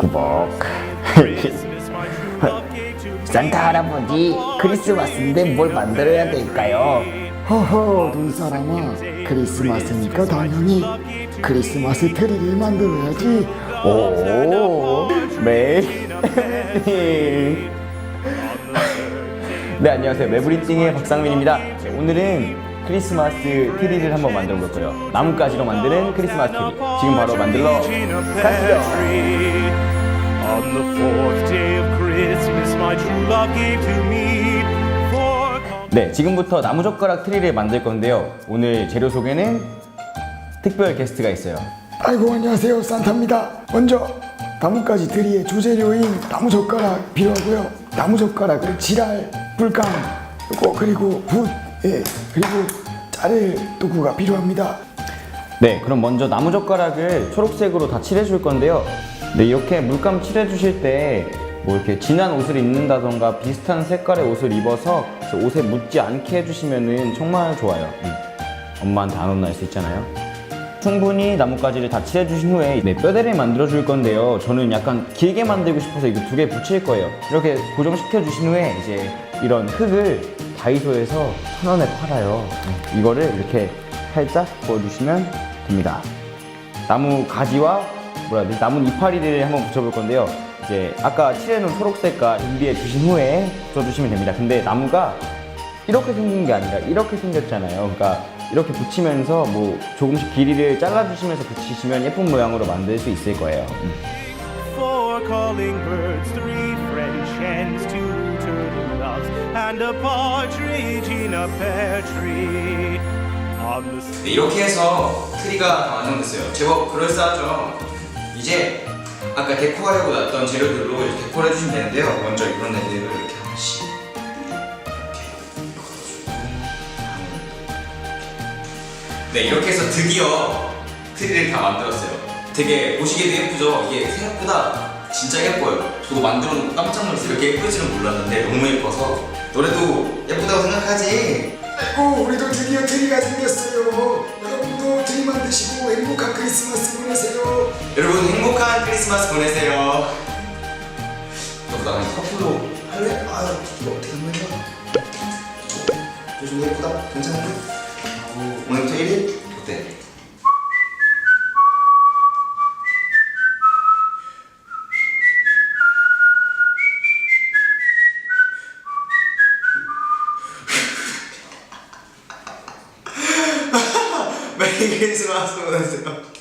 구복 산타 할아버지 크리스마스인데 뭘 만들어야 될까요? 허허 눈사람아. 크리스마스니까 당연히 크리스마스 트리를 만들어야지. 오 메이 네 안녕하세요. 매브리띵의 박상민입니다. 네, 오늘은 크리스마스 트리를 한번 만들어 볼 거예요. 나뭇가지로 만드는 크리스마스 트리. 지금 바로 만들러 가시죠. On the fourth day of Christmas, my true love gave to me. For 네 지금부터 나무젓가락 트리를 만들 건데요. 오늘 재료 소개는 특별 게스트가 있어요. 아이고 안녕하세요. 산타입니다. 먼저 나뭇가지 트리의 주재료인 나무젓가락 필요하고요. 나무젓가락을 지랄 불감 그리고 붓 예, 그리고 자를 도구가 필요합니다 네, 그럼 먼저 나무젓가락을 초록색으로 다 칠해줄 건데요. 네, 이렇게 물감 칠해주실 때 뭐 이렇게 진한 옷을 입는다던가 비슷한 색깔의 옷을 입어서 그 옷에 묻지 않게 해주시면은 정말 좋아요. 음. 엄마한테 안 혼날 수 있잖아요. 충분히 나뭇가지를 다 칠해주신 후에 네, 뼈대를 만들어줄 건데요. 저는 약간 길게 만들고 싶어서 이거 두 개 붙일 거예요. 이렇게 고정시켜 주신 후에 이제 이런 흙을 다이소에서 천 원에 팔아요. 네, 이거를 이렇게 살짝 부어주시면 됩니다. 나무 가지와 뭐라 해야? 나무 이파리를 한번 붙여볼 건데요. 이제 아까 칠해놓은 초록색깔 준비해 주신 후에 붙여주시면 됩니다. 근데 나무가 이렇게 생긴 게 아니라 이렇게 생겼잖아요. 그러니까 이렇게 붙이면서 뭐 조금씩 길이를 잘라주시면서 붙이시면 예쁜 모양으로 만들 수 있을 거예요. 음. Hens, two turtle doves, and a partridge in a pear tree. 네, 이렇게 해서 트리가 다 완성됐어요. 제법 그럴싸하죠. 이제 아까 데코하려고 놨던 재료들로 데코를 해주시면 되는데요. 먼저 이런 애들을 이렇게 하나씩 이렇게 네 이렇게 해서 드디어 트리를 다 만들었어요. 되게 보시기에도 예쁘죠? 이게 생각보다 진짜 예뻐요. 저도 만들어 놓고 깜짝 놀랐어요. 이렇게 예쁠지는 몰랐는데 너무 예뻐서 너네도 예쁘다고 생각하지? 아이고 우리도 드디어 트리가 생겼어요 여러분도 트리 만드시고 행복한 크리스마스 보내세요 여러분 행복한 크리스마스 보내세요. 너도 나랑 커플로 할래? 아 이거 어떻게 하는 거야? 저 정도 예쁘다? 괜찮은데? 어, 오늘부터 1일? 어때? 메리 크리스마스 보내세요.